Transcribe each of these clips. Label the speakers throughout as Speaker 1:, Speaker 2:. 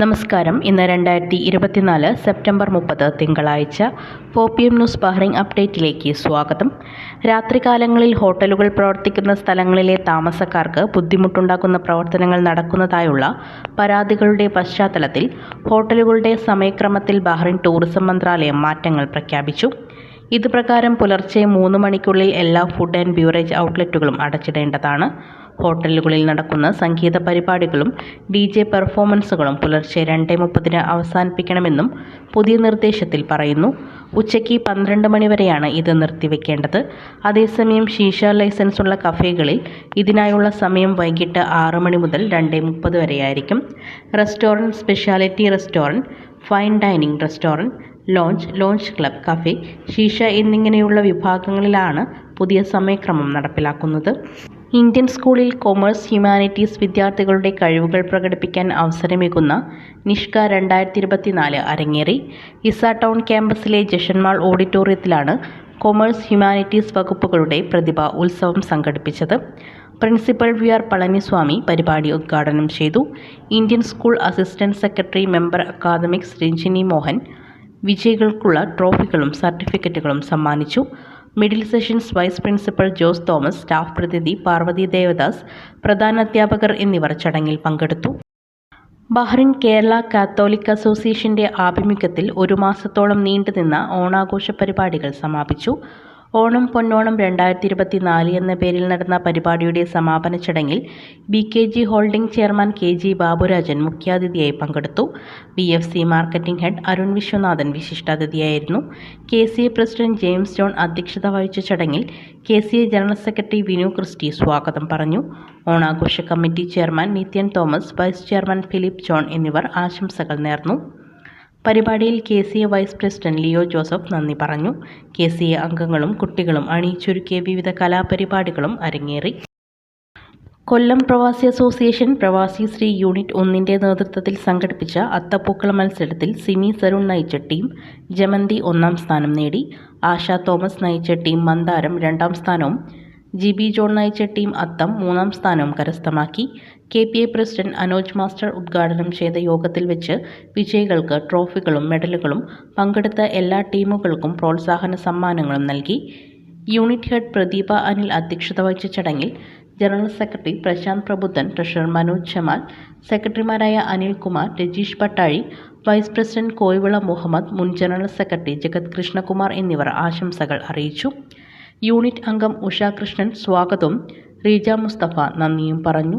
Speaker 1: നമസ്കാരം. ഇന്ന് രണ്ടായിരത്തി ഇരുപത്തിനാല് സെപ്റ്റംബർ മുപ്പത് തിങ്കളാഴ്ച പോപ്പിയം ന്യൂസ് ബഹ്റിൻ അപ്ഡേറ്റിലേക്ക് സ്വാഗതം. രാത്രികാലങ്ങളിൽ ഹോട്ടലുകൾ പ്രവർത്തിക്കുന്ന സ്ഥലങ്ങളിലെ താമസക്കാർക്ക് ബുദ്ധിമുട്ടുണ്ടാക്കുന്ന പ്രവർത്തനങ്ങൾ നടക്കുന്നതായുള്ള പരാതികളുടെ പശ്ചാത്തലത്തിൽ ഹോട്ടലുകളുടെ സമയക്രമത്തിൽ ബഹ്റിൻ ടൂറിസം മന്ത്രാലയം മാറ്റങ്ങൾ പ്രഖ്യാപിച്ചു. ഇതുപ്രകാരം പുലർച്ചെ മൂന്ന് മണിക്കുള്ളിൽ എല്ലാ ഫുഡ് ആൻഡ് ബ്യൂറേജ് ഔട്ട്ലെറ്റുകളും അടച്ചിടേണ്ടതാണ്. ഹോട്ടലുകളിൽ നടക്കുന്ന സംഗീത പരിപാടികളും ഡി ജെ പെർഫോമൻസുകളും പുലർച്ചെ രണ്ട് മുപ്പതിന് അവസാനിപ്പിക്കണമെന്നും പുതിയ നിർദ്ദേശത്തിൽ പറയുന്നു. ഉച്ചയ്ക്ക് പന്ത്രണ്ട് മണിവരെയാണ് ഇത് നിർത്തിവെക്കേണ്ടത്. അതേസമയം ശീശ ലൈസൻസ് ഉള്ള കഫേകളിൽ ഇതിനായുള്ള സമയം വൈകിട്ട് ആറ് മണി മുതൽ രണ്ട് മുപ്പത് വരെയായിരിക്കും. Restaurant speciality restaurant fine dining restaurant lounge lounge club cafe shisha എന്നിങ്ങനെയുള്ള വിഭാഗങ്ങളിലാണ് പുതിയ സമയക്രമം നടപ്പിലാക്കുന്നത്. ഇന്ത്യൻ സ്കൂളിൽ കൊമേഴ്സ് ഹ്യൂമാനിറ്റീസ് വിദ്യാർത്ഥികളുടെ കഴിവുകൾ പ്രകടിപ്പിക്കാൻ അവസരമേകുന്ന നിഷ്ക രണ്ടായിരത്തി ഇരുപത്തിനാല് അരങ്ങേറി ഇസ ടൗൺ ക്യാമ്പസിലെ ജഷന്മാൾ ഓഡിറ്റോറിയത്തിലാണ് കൊമേഴ്സ് ഹ്യൂമാനിറ്റീസ് വകുപ്പുകളുടെ പ്രതിഭ ഉത്സവം സംഘടിപ്പിച്ചത്. പ്രിൻസിപ്പൽ വി ആർ പളനിസ്വാമി പരിപാടി ഉദ്ഘാടനം ചെയ്തു. Indian school assistant secretary member academics Ranjini Mohan വിജയികൾക്കുള്ള ട്രോഫികളും സർട്ടിഫിക്കറ്റുകളും സമ്മാനിച്ചു. Middle sessions vice principal Jose Thomas staff പ്രതിനിധി പാർവതി ദേവദാസ് പ്രധാന അധ്യാപകർ എന്നിവർ ചടങ്ങിൽ പങ്കെടുത്തു. ബഹ്റിൻ കേരള കാത്തോലിക് അസോസിയേഷന്റെ ആഭിമുഖ്യത്തിൽ ഒരു മാസത്തോളം നീണ്ടുനിന്ന ഓണാഘോഷ പരിപാടികൾ സമാപിച്ചു. ഓണം പൊന്നോണം രണ്ടായിരത്തി ഇരുപത്തി നാല് എന്ന പേരിൽ നടന്ന പരിപാടിയുടെ സമാപന ചടങ്ങിൽ B K G holding chairman K G Baburajan മുഖ്യാതിഥിയായി പങ്കെടുത്തു. B F C marketing head Arun Viswanathan വിശിഷ്ടാതിഥിയായിരുന്നു. K C A president James John അധ്യക്ഷത വഹിച്ച ചടങ്ങിൽ K C A general secretary Vinu Christy സ്വാഗതം പറഞ്ഞു. ഓണാഘോഷ committee chairman Nithyan Thomas vice chairman Philip John എന്നിവർ ആശംസകൾ നേർന്നു. പരിപാടിയിൽ K C A vice president Leo Joseph നന്ദി പറഞ്ഞു. കെ സി എ അംഗങ്ങളും കുട്ടികളും അണിയിച്ചൊരുക്കിയ വിവിധ കലാപരിപാടികളും അരങ്ങേറി. കൊല്ലം പ്രവാസി അസോസിയേഷൻ പ്രവാസി ശ്രീ യൂണിറ്റ് ഒന്നിന്റെ നേതൃത്വത്തിൽ സംഘടിപ്പിച്ച അത്തപ്പൂക്കള മത്സരത്തിൽ സിമി സരുൺ നയിച്ച ടീം ജമന്തി ഒന്നാം സ്ഥാനം നേടി. ആശ തോമസ് നയിച്ച ടീം മന്ദാരം രണ്ടാം സ്ഥാനവും ജി ബി ജോൺ നയിച്ച ടീം അത്തം മൂന്നാം സ്ഥാനവും കരസ്ഥമാക്കി. K P A president Anoj master ഉദ്ഘാടനം ചെയ്ത യോഗത്തിൽ വെച്ച് വിജയികൾക്ക് ട്രോഫികളും മെഡലുകളും പങ്കെടുത്ത എല്ലാ ടീമുകൾക്കും പ്രോത്സാഹന സമ്മാനങ്ങളും നൽകി. യൂണിറ്റ് ഹെഡ് പ്രദീപ അനിൽ അധ്യക്ഷത വഹിച്ച ചടങ്ങിൽ general secretary Prashanth Prabuddhan treasurer Manoj Jamal സെക്രട്ടറിമാരായ അനിൽകുമാർ രജീഷ് പട്ടാഴി വൈസ് പ്രസിഡന്റ് കോയിവിള മുഹമ്മദ് മുൻ ജനറൽ സെക്രട്ടറി ജഗത് കൃഷ്ണകുമാർ എന്നിവർ ആശംസകൾ അറിയിച്ചു. യൂണിറ്റ് അംഗം ഉഷ കൃഷ്ണൻ സ്വാഗതവും റീജ മുസ്തഫ നന്ദിയും പറഞ്ഞു.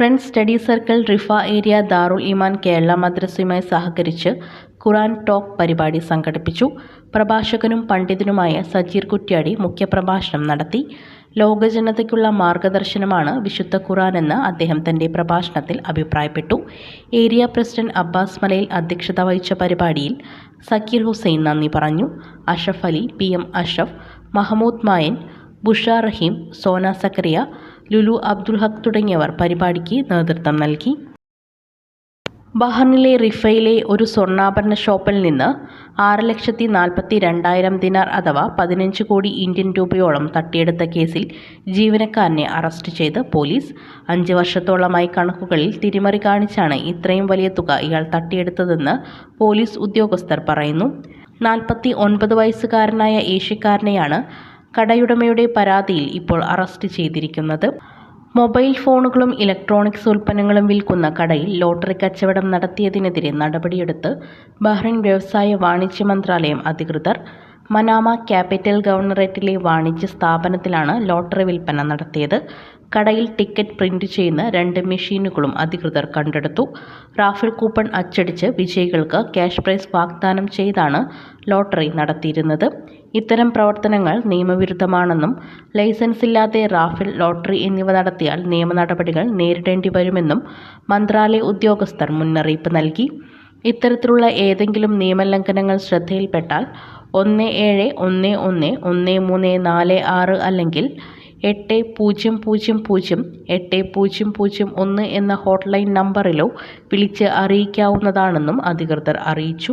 Speaker 1: Friends study circle Riffa area Darul Iman Kerala മദ്രസയുമായി സഹകരിച്ച് ഖുറാൻ ടോക്ക് പരിപാടി സംഘടിപ്പിച്ചു. പ്രഭാഷകനും പണ്ഡിതനുമായ സജീർ കുറ്റ്യാടി മുഖ്യപ്രഭാഷണം നടത്തി. ലോകജനതയ്ക്കുള്ള മാർഗദർശനമാണ് വിശുദ്ധ ഖുറാൻ എന്ന് അദ്ദേഹം തന്റെ പ്രഭാഷണത്തിൽ അഭിപ്രായപ്പെട്ടു. ഏരിയ പ്രസിഡന്റ് അബ്ബാസ് മലയിൽ അധ്യക്ഷത വഹിച്ച പരിപാടിയിൽ സക്കീർ ഹുസൈൻ നന്ദി പറഞ്ഞു. അഷഫ് അലി പി എം അഷഫ് മഹമ്മൂദ് മായൻ ബുഷ റഹീം സോന സക്കറിയ ലുലു അബ്ദുൽ ഹക്ക് തുടങ്ങിയവർ പരിപാടിക്ക് നേതൃത്വം നൽകി. ബഹ്റിനിലെ റിഫയിലെ ഒരു സ്വർണാഭരണ ഷോപ്പിൽ നിന്ന് ആറ് ലക്ഷത്തി നാൽപ്പത്തി രണ്ടായിരം ദിനാർ അഥവാ പതിനഞ്ച് കോടി ഇന്ത്യൻ രൂപയോളം തട്ടിയെടുത്ത കേസിൽ ജീവനക്കാരനെ അറസ്റ്റ് ചെയ്ത് പോലീസ് അഞ്ച് വർഷത്തോളമായി കണക്കുകളിൽ തിരിമറി കാണിച്ചാണ് ഇത്രയും വലിയ തുക ഇയാൾ തട്ടിയെടുത്തതെന്ന് പോലീസ് ഉദ്യോഗസ്ഥർ പറയുന്നു. നാൽപ്പത്തി ഒൻപത് വയസ്സുകാരനായ ഏഷ്യക്കാരനെയാണ് കടയുടമയുടെ പരാതിയിൽ ഇപ്പോൾ അറസ്റ്റ് ചെയ്തിരിക്കുന്നത്. മൊബൈൽ ഫോണുകളും ഇലക്ട്രോണിക്സ് ഉൽപ്പന്നങ്ങളും വിൽക്കുന്ന കടയിൽ ലോട്ടറി കച്ചവടം നടത്തിയതിനെതിരെ നടപടിയെടുത്ത് ബഹ്റിൻ വ്യവസായ വാണിജ്യ മന്ത്രാലയം അധികൃതർ മനാമ ക്യാപിറ്റൽ ഗവർണറേറ്റിലെ വാണിജ്യ സ്ഥാപനത്തിലാണ് ലോട്ടറി വിൽപ്പന നടത്തിയത്. കടയിൽ ടിക്കറ്റ് പ്രിന്റ് ചെയ്യുന്ന രണ്ട് മെഷീനുകളും അധികൃതർ കണ്ടെടുത്തു. റാഫിൾ കൂപ്പൺ അച്ചടിച്ച് വിജയികൾക്ക് ക്യാഷ് പ്രൈസ് വാഗ്ദാനം ചെയ്താണ് ലോട്ടറി നടത്തിയിരുന്നത്. ഇത്തരം പ്രവർത്തനങ്ങൾ നിയമവിരുദ്ധമാണെന്നും ലൈസൻസ് ഇല്ലാതെ റാഫിൽ ലോട്ടറി എന്നിവ നടത്തിയാൽ നിയമ നടപടികൾ നേരിടേണ്ടി വരുമെന്നും മന്ത്രാലയ ഉദ്യോഗസ്ഥർ മുന്നറിയിപ്പ് നൽകി. ഇത്തരത്തിലുള്ള ഏതെങ്കിലും നിയമലംഘനങ്ങൾ ശ്രദ്ധയിൽപ്പെട്ടാൽ ഒന്ന് ഏഴ് ഒന്ന് ഒന്ന് ഒന്ന് മൂന്ന് നാല് ആറ് അല്ലെങ്കിൽ എട്ട് പൂജ്യം പൂജ്യം പൂജ്യം എട്ട് പൂജ്യം പൂജ്യം ഒന്ന് എന്ന ഹോട്ട്ലൈൻ നമ്പറിലോ വിളിച്ച് അറിയിക്കാവുന്നതാണെന്നും അധികൃതർ അറിയിച്ചു.